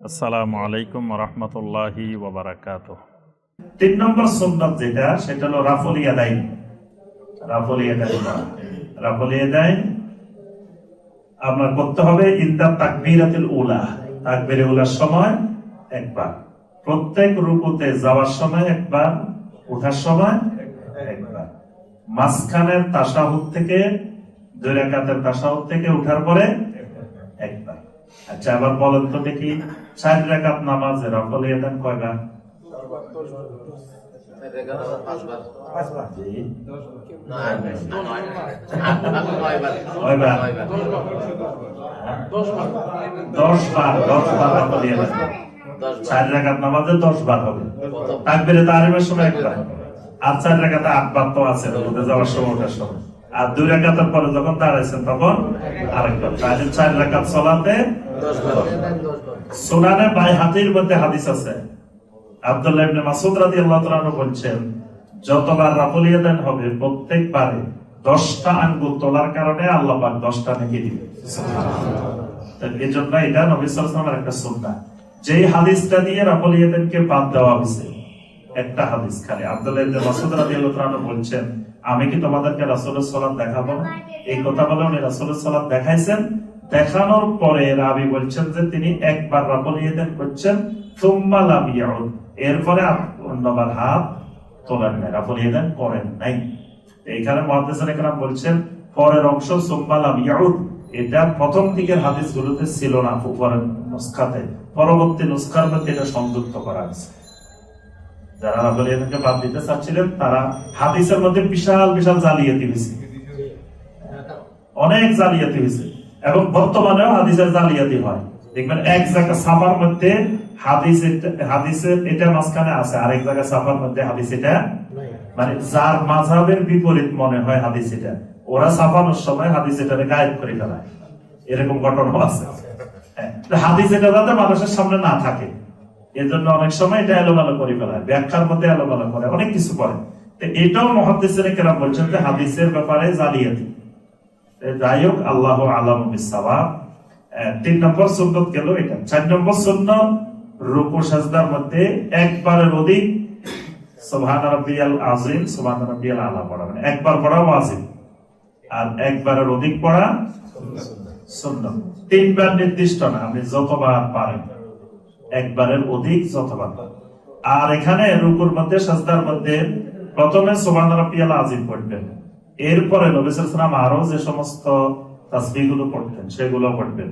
আসসালামু আলাইকুম রহমতুল্লাহি ওবরাকাত তিন নম্বর সুন্নত যেটা, সেটা হলো রাফল রাফল রাফল করতে হবে ইন্দা তাকবীরাতুল উলা। তাকবীরে উলার সময় একবার। প্রত্যেক রুকুতে যাওয়ার সময় একবার ওঠার সময় একবার। মাঝখানের তাসাহুদ থেকে, দুই রাকাতের তাসাহুদ থেকে উঠার পরে আচ্ছা আবার বলেন তো দেখি চার রাকাত নামাজে রাফল ইয়াদাইন কয়বার দশ বার দশ চার রাকাত নামাজে দশ বার হবে। তাকবিরে তারিমের সময় একবার আর চার রাকাতে আট বার তো আছে যাওয়ার সময় ওঠার সময়। আর দুই রাকাতের পরে যখন দাঁড়াইছেন তখন আরেকবার চার রাকাত চলাতে সুনানে বাই হাতির মধ্যে হাদিস আছে। আব্দুল্লাহ ইবনে মাসুদ রাদিয়াল্লাহু তাআলা বলছেন যতবার রাফলিয়া দেন হবে প্রত্যেকবারে আঙ্গুল তোলার কারণে আল্লাহ পাক দশটা নেকি দিবে তো এই জন্য এটা নবী সাল্লাল্লাহু আলাইহি একটা সুন্নাহ। যেই হাদিসটা দিয়ে রাফলিয়া দেনকে বাদ দেওয়া হয়েছে একটা হাদিস খালি। আব্দুল্লাহ ইবনে মাসুদ রাদিয়াল্লাহু তাআলা বলছেন আমি কি তোমাদেরকে রাসূলের সালাত দেখাবো এই কথা বলে উনি রাসূলের সালাত দেখাইছেন দেখানোর পরে রাবি বলছেন যে তিনি একবার রাফলিয়াতেন করছেন, সুম্মা লাম ইয়াউদ। এরপরে অন্যবার হাত তোলেন নাই রাফলিয়াতেন করেন নাই। এইখানে মুহাদ্দিসিন একরাম বলছেন, পরের অংশ সুম্মা লাম ইয়াউদ, এটা প্রথম দিকের হাদিসগুলোতে ছিল না, উপরের নুসখাতে। পরবর্তী নুসখার মধ্যে এটা সংযুক্ত করা হয়েছে। যারা রাফলিয়াতেনকে বাদ দিতে চাচ্ছিলেন, তারা হাদিসের মধ্যে বিশাল বিশাল জালিয়াতি হয়েছে। অনেক জালিয়াতি হয়েছে। এবং বর্তমানেও হাদিসের জালিয়াতি হয়। দেখবেন এক জায়গা সাফার মধ্যে হাদিস হাদিসের এটা মাঝখানে আছে আরেক জায়গা সাফার মধ্যে হাদিস এটা মানে যার মাঝাবের বিপরীত মনে হয় হাদিস এটা। ওরা সাফানোর সময় হাদিস এটাকে গায়েব করে ফেলায়। এরকম ঘটনা আছে। হ্যাঁ, হাদিস এটা যাতে মানুষের সামনে না থাকে। এজন্য অনেক সময় এটা এলোমেলো করে ফেলায় ব্যাখ্যার মধ্যে এলোমেলো করে অনেক কিছু করে। তো এটাও মহাদিসের কেরাম বলছেন যে হাদিসের ব্যাপারে জালিয়াতি। যাই হোক আল্লাহ আলম তিন নম্বর সুন্নত গেল এটা। চার নম্বর সুন্নত, রুকু সাজদার মধ্যে একবারের অধিক মানে একবার আর একবারের অধিক পড়া তিনবার নির্দিষ্ট না পারেন, একবারের অধিক আর এখানে রুকুর মধ্যে, সাজদার মধ্যে প্রথমে সুবহান রাব্বিয়াল আযীম পড়বেন। এরপরে নবী সাল্লাল্লাহু আরও যে সমস্ত তাসবিহগুলো পড়তেন সেগুলো পড়বেন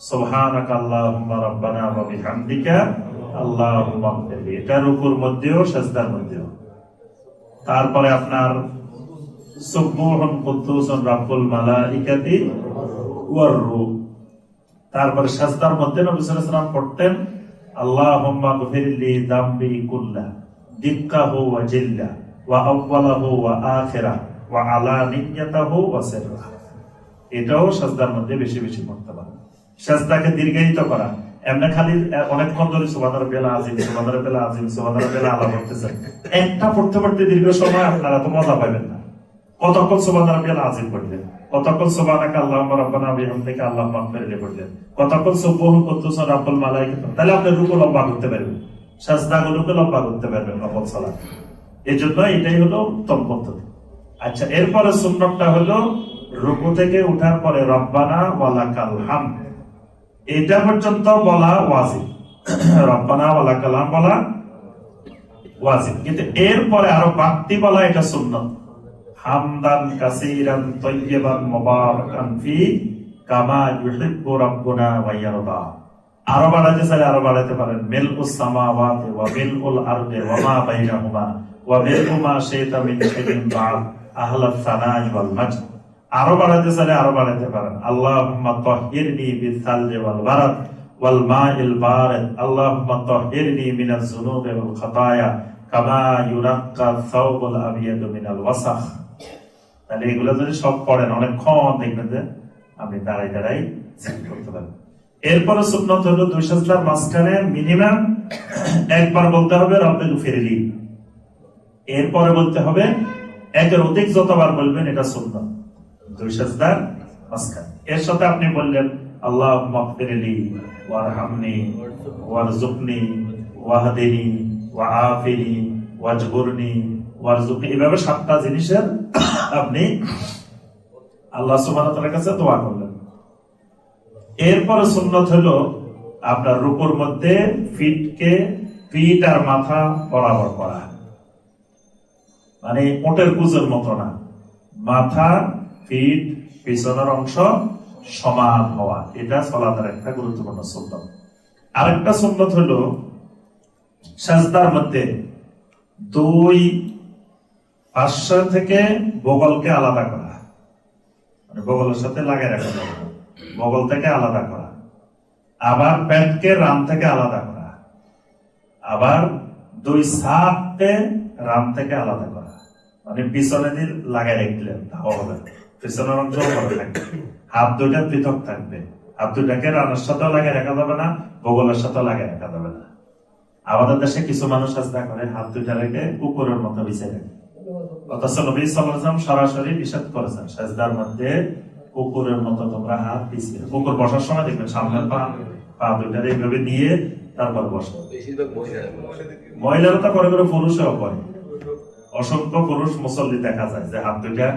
সুবহানাকা আল্লাহুম্মা রাব্বানা ওয়া বিহামদিকা ইগফিরলি এটা রুকুর মধ্যেও, সাজদার মধ্যেও। তারপরে আপনার সুবহুন কুদ্দুসুন রাব্বুল মালাইকাতি ওয়ার রূহ। তারপরে সাজদার মধ্যে নবী সাল্লাল্লাহু আলাইহি ওয়াসাল্লাম পড়তেন, আল্লাহুম্মা গফিরলি দামবি কুল্লা, দিক্কাহু ওয়া জিল্লা, ওয়া আউওয়ালাহু ওয়া আখিরা এটাও সাজদার মধ্যে বেশি বেশি পড়তে পারেন সাজদাকে দীর্ঘায়িত করা। এমনি খালি অনেকক্ষণ ধরে সুবাদার বেলা আজিম সুবাদার বেলা আজিম সুবাদার বেলা আলা পড়তেছেন একটা পড়তে পড়তে দীর্ঘ সময় আপনারা তো মজা পাবেন না। কতক্ষণ সুবাদার বেলা আজিম পড়লেন? কতক্ষণ আল্লাহ রাব্বানা বিহামদিকা পড়লেন? কতক্ষণ সুবহুন কুদ্দুস তাহলে আপনি রুকু লম্বা করতে পারবেন। সাজদাগুলোকে লম্বা করতে পারবেন নফল সালাত। এই জন্য এটাই হলো উত্তম পদ্ধতি। আচ্ছা এরপরে সুন্নতটা হলো রুকু থেকে উঠার পরে রব্বানা ওয়ালাকাল হাম। এটা পর্যন্ত বলা ওয়াজিব। রব্বানা ওয়ালাকাল হাম বলা ওয়াজিব। কিন্তু এরপরে আরও বাড়তি বলা এটা সুন্নত। হামদান কাসীরান তাইয়্যিবান মুবারাকান ফি কামা ইউহিব্বু রাব্বুনা ওয়া ইয়ারদা। আরও বাড়াতে চাইলে আরও বাড়াতে পারেন। মিল উস সামাওয়াতি ওয়া মিল উল আরদি ওয়া মা বাইনাহুমা ওয়া মিল মা শাইতা মিন শাইইন বা'দ। সানাই আরও বাড়াতে চাইলে আরও বাড়াতে পারেন। আল্লাহুম্মা তাহহিরনি বিসালজি ওয়াল বারাদ ওয়াল মাইল বারিদ। আল্লাহুম্মা তাহহিরনি মিনাজ তাহলে এগুলো যদি সব পড়েন অনেকক্ষণ দেখবেন যে আপনি দাঁড়াই দাঁড়াই করতে পারবেন এরপরে সুন্নত হলো দুই সাজদার মাঝখানে মিনিমাম একবার বলতে হবে, রব্বে ফিরলি এরপরে বলতে হবে একের অধিক যতবার বলবেন, এটা সুন্নত। দুই সাজদার মাঝখানে। এর সাথে আপনি বললেন আল্লাহ মাগফিরলি ওয়ারহামনি ওয়ারজুকনি ওয়াহদিনি এভাবে সাতটা জিনিসের আপনি আল্লাহ সুবহানাহু কাছে দোয়া করলেন। এরপরে সুন্নত হলো আপনার রূপর মধ্যে ফিটকে পিঠ আর মাথা বরাবর করা। মানে ওটের কুজের মতো না। মাথা পিঠ পিছনের অংশ সমান হওয়া। এটা সলাতের একটা গুরুত্বপূর্ণ সুন্নত। আরেকটা সুন্নত হলো সাজদার মধ্যে দুই পার্শ্ব থেকে বগলকে আলাদা করা। মানে বগলের সাথে লাগাই রাখা বগল থেকে আলাদা করা। আবার প্যান্টকে রাম থেকে আলাদা করা। আবার দুই সাপকে রাম থেকে আলাদা করা। মানে পিছনে দিয়ে লাগাই রাখলেন হবে পিছনের অংশ হাত দুইটা পৃথক থাকবে। হাত দুইটাকে রানের সাথেও লাগাই রাখা যাবে না বগলের সাথেও লাগাই রাখা যাবে না। আমাদের দেশে কিছু মানুষ আস্তা করে হাত দুইটা রেখে কুকুরের মতো বিছে রাখে অথচ নবী সরাসরি নিষেধ করেছেন, সাজদার মধ্যে কুকুরের মতো তোমরা হাত পিছিয়ে কুকুর বসার সময় দেখবেন সামনের পা পা এইভাবে দিয়ে তারপর বসে। মহিলারা তো করে করে পুরুষও করে। অসংখ্য পুরুষ মুসল্লি দেখা যায় যে হাত দুইটা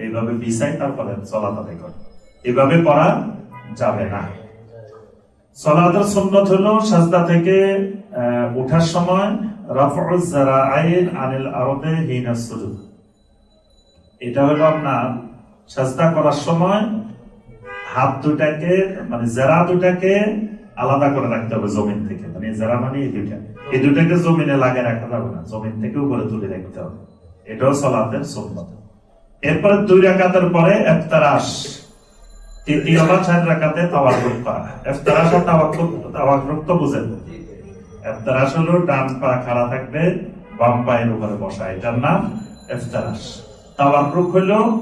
এইভাবে বিছাই তারপরে করে। এভাবে করা যাবে না। সলাতের সুন্নত হলো সাজদা থেকে ওঠার সময় রাফউজ জারাআইন আনিল আরদে হিনা সুজুদ। এটা হলো আপনার সাজদা করার সময় হাত দুটাকে মানে জেরা দুটাকে আলাদা করে রাখতে হবে জমিন থেকে। মানে জেরা মানে এই দুইটা। এই দুটাকে জমিনে লাগিয়ে রাখা যাবে না। জমিন থেকে উপরে তুলে রাখতে হবে। এটাও সলাতের সুন্নত। এরপরে দুই রাকাতের পরে এফতারাস তৃতীয় বা চার করা। আর তো বুঝেন। হলো ডান পা খাড়া থাকবে, বাম পায়ের উপরে বসা। এটার নাম এফতারাস তাওয়াক্কুল হলো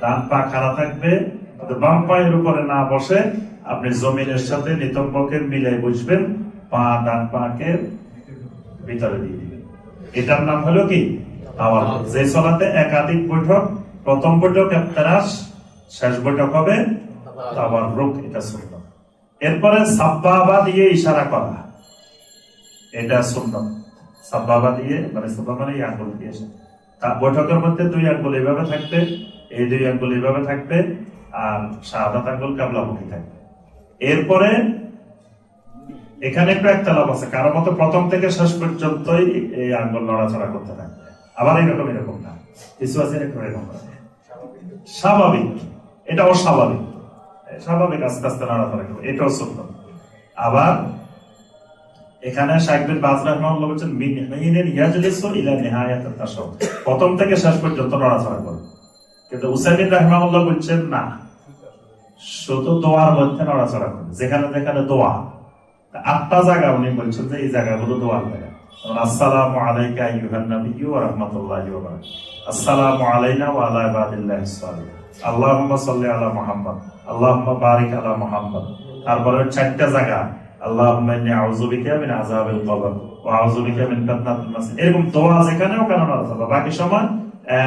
ডান পা খাড়া থাকবে, বাম পায়ের উপরে না বসে আপনি জমিনের সাথে নিতম্বকে মিলাই বসবেন পা, ডান পাকে ভিতরে দিয়ে দিবেন। এটার নাম হলো কি? যে সলাতে একাধিক বৈঠক, প্রথম বৈঠক এফতারাস, শেষ বৈঠক হবে তাওয়াররুক এটা সুন্নাত। এরপরে সাব্বাবা দিয়ে ইশারা করা, এটা সুন্নাত। সাব্বাবা দিয়ে মানে সাব্বা মানে এই আঙ্গুল দিয়ে তা বৈঠকের মধ্যে দুই আঙ্গুল এইভাবে থাকবে, এই দুই আঙ্গুল এইভাবে থাকবে, আর শাহাদাত আঙ্গুল কাবলামুখী থাকবে। এরপরে এখানে একটু লাভ আছে। কারও মতো প্রথম থেকে শেষ পর্যন্তই এই আঙ্গুল নড়াচড়া করতে থাকবে। আবার এরকম এরকম না। কিছু আছে এরকম এরকম স্বাভাবিক। এটা অস্বাভাবিক। স্বাভাবিক, আস্তে আস্তে নাড়াচাড়া করবে। এটাও সুন্দর আবার এখানে শাইখবিন বাজরা রহমানুল্লাহ বলছেন, মিন হিনের ইয়াজলিসু ইলা নিহায়াত তাশাহুদ প্রথম থেকে শেষ পর্যন্ত নড়াচড়া করবে। কিন্তু উসাইমিন রাহমানুল্লাহ বলছেন, না। শুধু দোয়ার মধ্যে নড়াচড়া করবে যেখানে যেখানে দোয়া। আটটা জায়গা উনি বলছেন যে এই জায়গাগুলো দোয়ার জায়গা। আসসালামু আলাইকা নাবিয়্যু ওয়া রাহমাতুল্লাহি ওয়া বারাকাতুহু। আসসালামু আলাইনা ওয়া আলা ইবাদিল্লাহিস সালিহিন আল্লাহুম্মা সাল্লি আলা মুহাম্মদ। আল্লাহুম্মা বারিক আলা মুহাম্মদ। তারপরে চারটা জায়গা। আল্লাহুম্মা ইন্নী আউযু বিকা মিন আযাবিল কবর ওয়া আউযু বিকা মিন ফিতনাতিল মাসিহ। এরকম দোয়া যেখানে ওখানে বাকি সময়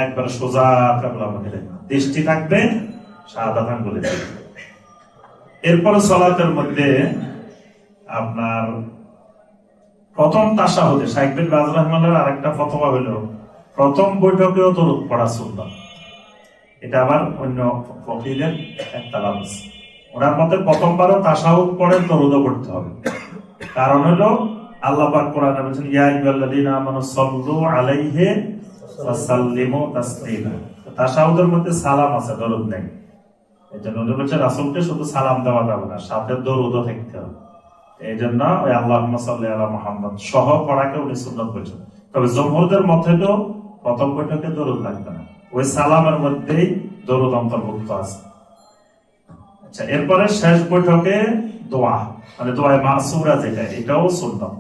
একবার সোজা কাবলা মুখে দৃষ্টি থাকবে শাহাদাত আঙ্গুলে। এরপরে সলাতের মধ্যে আপনার প্রথম তাসা হতে সাইকবিন বাজ রহমানের আরেকটা ফতোয়া হলো, প্রথম বৈঠকেও দরুদ পড়া সুন্দর এটা আবার অন্য ফকিরের একটা লাভ ওনার মতে প্রথমবারও তাসাউদ পড়ে, দরুদও করতে হবে। কারণ হলো, আল্লাহ পাক কোরআনে বলেছেন, ইয়া আইয়ুহাল্লাযীনা আমানু সাল্লু আলাইহি তাসলিমা। তাসাউদের মধ্যে সালাম আছে, দরুদ নেই। এই জন্য রাসূলকে শুধু সালাম দেওয়া যাবে না, সাথে দরুদও থাকতে হবে। এই জন্য ওই আল্লাহ সাল্লি আলা মোহাম্মদ সহ পড়াকে উনি তবে জমহুরদের মধ্যে তো প্রথম বৈঠকে দরুদ লাগবে না। ওই সালামের মধ্যেই দরুদ অন্তর্ভুক্ত আছে। আচ্ছা এরপরে শেষ বৈঠকে দোয়া মানে দোয়ায় মাসুরা যেটা, এটাও সুন্নত।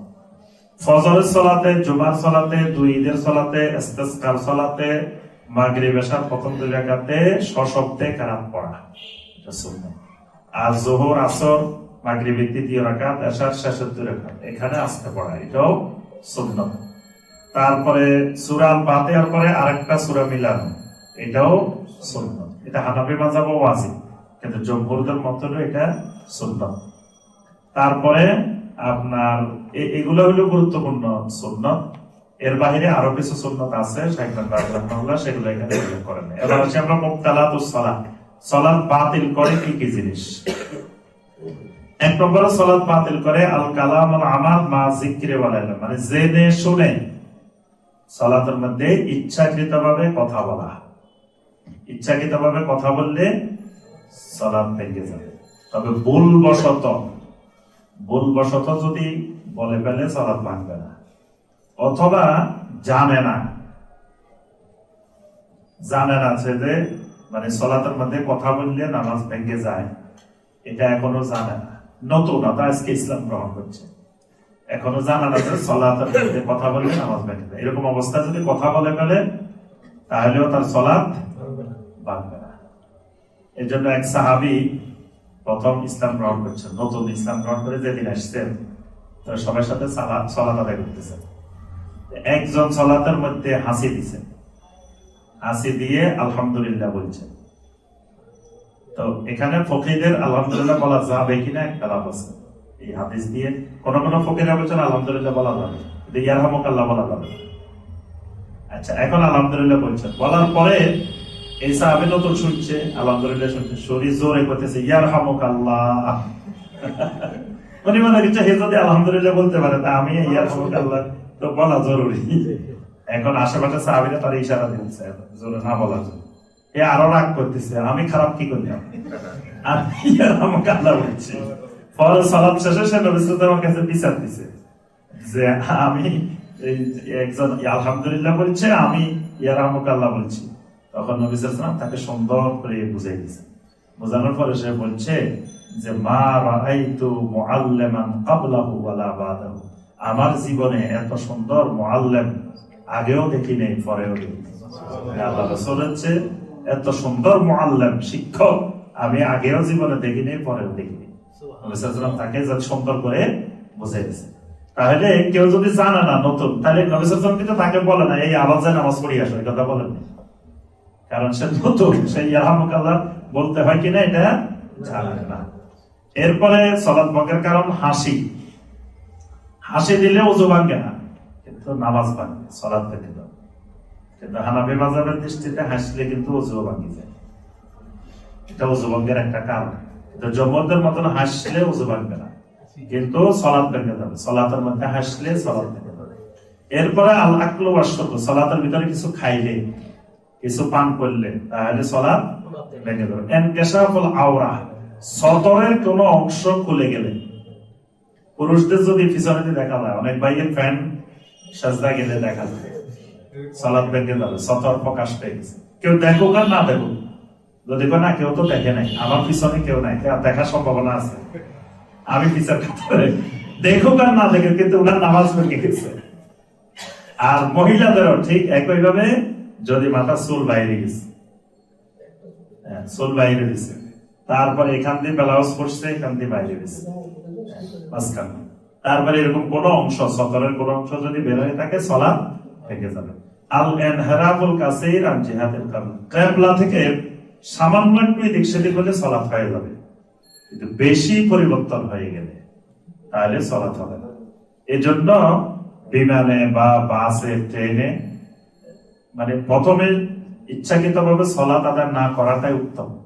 ফজরের সলাতে, জুমার সলাতে, দুই ঈদের সলাতে, ইস্তেসকার সলাতে মাগরিব এশার প্রথম দুই রাকাতে সশব্দে কারাত পড়া। আর জোহর, আসর, মাগরিবের তৃতীয় রাকাত এশার শেষের দুই রাকাত। এখানে আসতে পড়া, এটাও সুন্নত তারপরে সুরাল বাতের পরে আরেকটা সুরা মিলানো, এটাও সুন্নত এটা হানাফি ও ওয়াজিব, কিন্তু জমহুরদের মত হলো এটা সুন্নত তারপরে আপনার এগুলো হলো গুরুত্বপূর্ণ সুন্নত এর বাইরে আরও কিছু সুন্নত আছে সেগুলো এখানে উল্লেখ করেন এবার হচ্ছে আমরা সালাত। বাতিল করে কি কি জিনিস? এক বাতিল করে আল কালাম মা মানে জেনে শুনে। মধ্যে কথা বলা। ইচ্ছাকৃতভাবে কথা বললে সালাত ভেঙে যাবে। তবে ভুলবশত ভুলবশত যদি বলে ফেলে, সালাত ভাঙবে না। অথবা জানে না। জানে না সে যে মানে সলাতের মধ্যে কথা বললে নামাজ ভেঙে যায়। এটা এখনও জানে না। নতুন অর্থাৎ আজকে ইসলাম গ্রহণ করছে। এখনও জানা না যে সলাতের মধ্যে কথা বললে নামাজ ভেঙে যায়। এরকম অবস্থায় যদি কথা বলে ফেলে তাহলেও তার সলাৎ ভাঙবে না। এই জন্য এক সাহাবি প্রথম ইসলাম গ্রহণ করছেন নতুন ইসলাম গ্রহণ করে যেদিন আসছেন তারা সবার সাথে সালাত সলাত আদায় করতেছেন। একজন সলাতের মধ্যে হাসি দিছেন হাসি দিয়ে আলহামদুলিল্লাহ বলছেন তো এখানে ফকিদের আলহামদুলিল্লাহ বলা যাবে কিনা একটা লাভ আছে। এই হাদিস দিয়ে কোন কোন ফকিরা বলছেন আলহামদুলিল্লাহ বলা যাবে। কিন্তু ইয়ারহামুক আল্লাহ বলা যাবে। আচ্ছা এখন আলহামদুলিল্লাহ বলছেন বলার পরে এই সাহাবি নতুন শুনছে, আলহামদুলিল্লাহ শুনছে। শরীর জোরে করতেছে ইয়ার হামুক আল্লাহ উনি মনে করছে, হে, যদি আলহামদুলিল্লাহ বলতে পারে, তা আমি ইয়ার হামুক আল্লাহ তো বলা জরুরি। এখন আশেপাশে সাহাবিরা তার ইশারা দিচ্ছে জোরে না জন্য। এ আরও রাগ করতেছে, আমি খারাপ কি করলাম আমি ইয়ার আল্লাহ বলছি পরে সালাম শেষে সে কাছে বিচার দিছে যে আমি একজন আলহামদুলিল্লাহ বলছে, আমি ইয়ার বলছি। তখন তাকে সুন্দর করে বুঝাই দিয়েছে বোঝানোর পরে সে বলছে যে, মা রাআইতু মুআল্লিমান ক্বাবলাহু ওয়ালা বাদাহু। আমার জীবনে এত সুন্দর মুআল্লিম আগেও দেখি নেই পরেও দেখি আল্লাহ রাসূল হচ্ছে এত সুন্দর মুআল্লিম শিক্ষক আমি আগেও জীবনে দেখি নেই পরেও দেখি নেই। নবী সাল্লাল্লাহু তাকে সুন্দর করে বুঝাই দিয়েছে তাহলে কেউ যদি জানে না নতুন তাহলে নবী সাল্লাল্লাহু কিন্তু তাকে বলে না এই আওয়াজে নামাজ পড়ি আসো এই কথা বলেন কারণ সে নতুন সেই ইয়ারহামুকাল্লাহ বলতে হয় কিনা এটা জানে না। এরপরে সলাৎ ভঙ্গের কারণ হাসি। হাসি দিলে উজু ভাঙ্গে না কিন্তু নামাজ ভাঙ্গে সলাৎ থেকে দাও। কিন্তু হানাফি মাজাবের দৃষ্টিতে হাসলে কিন্তু উজু ভাঙ্গি যায়। এটা উজু ভঙ্গের একটা কারণ। কিন্তু জমদের মতন হাসলে উজু ভাঙ্গে না কিন্তু সলাৎ ভেঙে যাবে সলাতের মধ্যে হাসলে সলাৎ ভেঙে যাবে এরপরে আল আকলু সলাতের ভিতরে কিছু খাইলে কিছু পান করলে তাহলে সলাৎ ভেঙে যাবে এনকেশাফুল আওরা সদরের কোন অংশ খুলে গেলে পুরুষদের যদি পিছনে দেখা যায় অনেক ভাইয়ের প্যান্ট সাজদা গেলে দেখা যায়। সালাদ ভেঙে যাবে সতর প্রকাশ পেয়ে গেছে। কেউ দেখুক আর না দেখুক। যদি কয় না কেউ তো দেখে নাই আমার পিছনে কেউ নাই দেখার সম্ভাবনা আছে। আমি পিছনে দেখুক আর না দেখে কিন্তু ওনার নামাজ ভেঙে গেছে। আর মহিলাদেরও ঠিক একইভাবে যদি মাথা চুল বাইরে গেছে হ্যাঁ, চুল বাইরে দিছে তারপরে এখান দিয়ে ব্লাউজ পড়ছে এখান দিয়ে বাইরে দিছে মাঝখানে। তারপরে এরকম কোন অংশ সতরের কোন অংশ যদি বের হয়ে থাকে সলা থেকে যাবে। আল জিহাদের কারণ। কেবলা থেকে সামান্য একটু এদিক সেদিক হলে হয়ে যাবে। কিন্তু বেশি পরিবর্তন হয়ে গেলে তাহলে হবে না। এজন্য বিমানে বা বাসে, ট্রেনে মানে প্রথমে ইচ্ছাকৃত ভাবে সলাৎ আদায় না করাটাই উত্তম।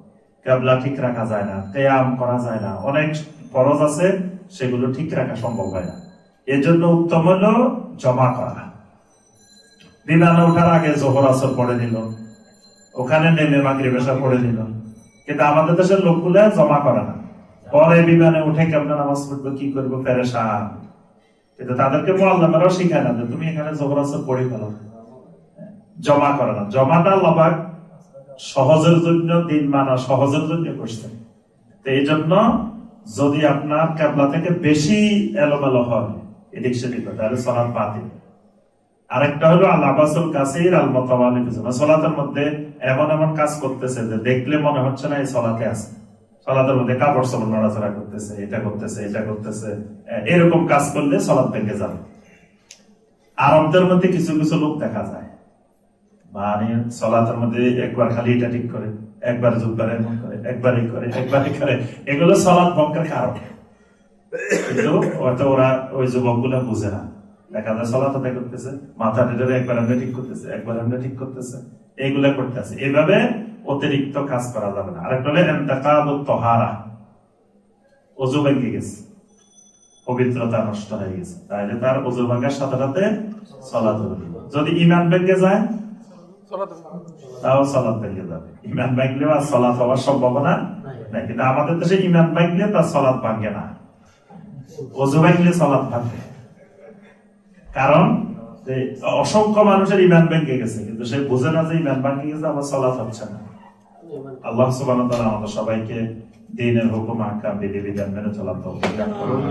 কেবলা ঠিক রাখা যায় না কেয়াম করা যায় না। অনেক ফরজ আছে সেগুলো ঠিক রাখা সম্ভব হয় না। এজন্য উত্তম হলো জমা করা। বিমানে ওঠার আগে জোহর আসর পড়ে দিল ওখানে নেমে মাগরি বেশা পড়ে দিল কিন্তু আমাদের দেশের লোকগুলো জমা করে না। পরে বিমানে উঠে কেমন নামাজ পড়ব, কি করব? পেরেশান কিন্তু তাদেরকে মোয়াল্লামেরাও শিখায় না তুমি এখানে জোহর আসর পড়ে ফেলো। জমা করে না। জমাটা লবাক সহজের জন্য, দিন মানা সহজের জন্য করছেন তো এই জন্য যদি আপনার ক্যাবলা থেকে বেশি এলোমেলো হয়, এদিক সেদিক তাহলে সলাৎ বাতিল। আরেকটা হলো আল আবাসুল কাসির আল মতাওয়ালি পিছনে সলাতের মধ্যে এমন এমন কাজ করতেছে যে দেখলে মনে হচ্ছে না এই সলাতে আছে। সলাতের মধ্যে কাপড় সাপড় নড়াচড়া করতেছে, এটা করতেছে এটা করতেছে। এরকম কাজ করলে সলাৎ ভেঙে যাবে। আরবদের মধ্যে কিছু কিছু লোক দেখা যায়। মানে সলাতের মধ্যে একবার খালি এটা ঠিক করে। একবার এমন করে, একবারই করে একবারই করে। এগুলো সলাৎ ভঙ্গের কারণ। হয়তো ওরা ওই যুবকগুলা বুঝে না। দেখা যায় সলাৎ আদায় করতেছে, মাথা নেড়ে একবার আমরা ঠিক করতেছে, একবার আমরা ঠিক করতেছে। এইগুলা করতেছে এভাবে অতিরিক্ত কাজ করা যাবে না। আরেকটা হলো এন্তাকাদ তহারা। অজু ভেঙে গেছে। পবিত্রতা নষ্ট হয়ে গেছে। তাহলে তার অজু ভাঙার সাথে সাথে হবে। যদি ইমান ভেঙে যায়? তাও সলাৎ ভেঙে যাবে। ইমান ভাঙলেও আর সলাৎ হওয়ার সম্ভাবনা নাই। কিন্তু আমাদের দেশে ইমান ভাঙলে তার সলাৎ ভাঙে না। অজু ভাঙলে সলাৎ ভাঙবে কারণ যে অসংখ্য মানুষের ইমান ভেঙে গেছে কিন্তু সে বোঝে না যে ইমান ভেঙে গেছে আমার সলাৎ হচ্ছে না। আল্লাহ তাআলা আমাদের সবাইকে দিনের হুকুম আহকাম বিধি বিধান মেনে চলার তৌফিক দান করুন।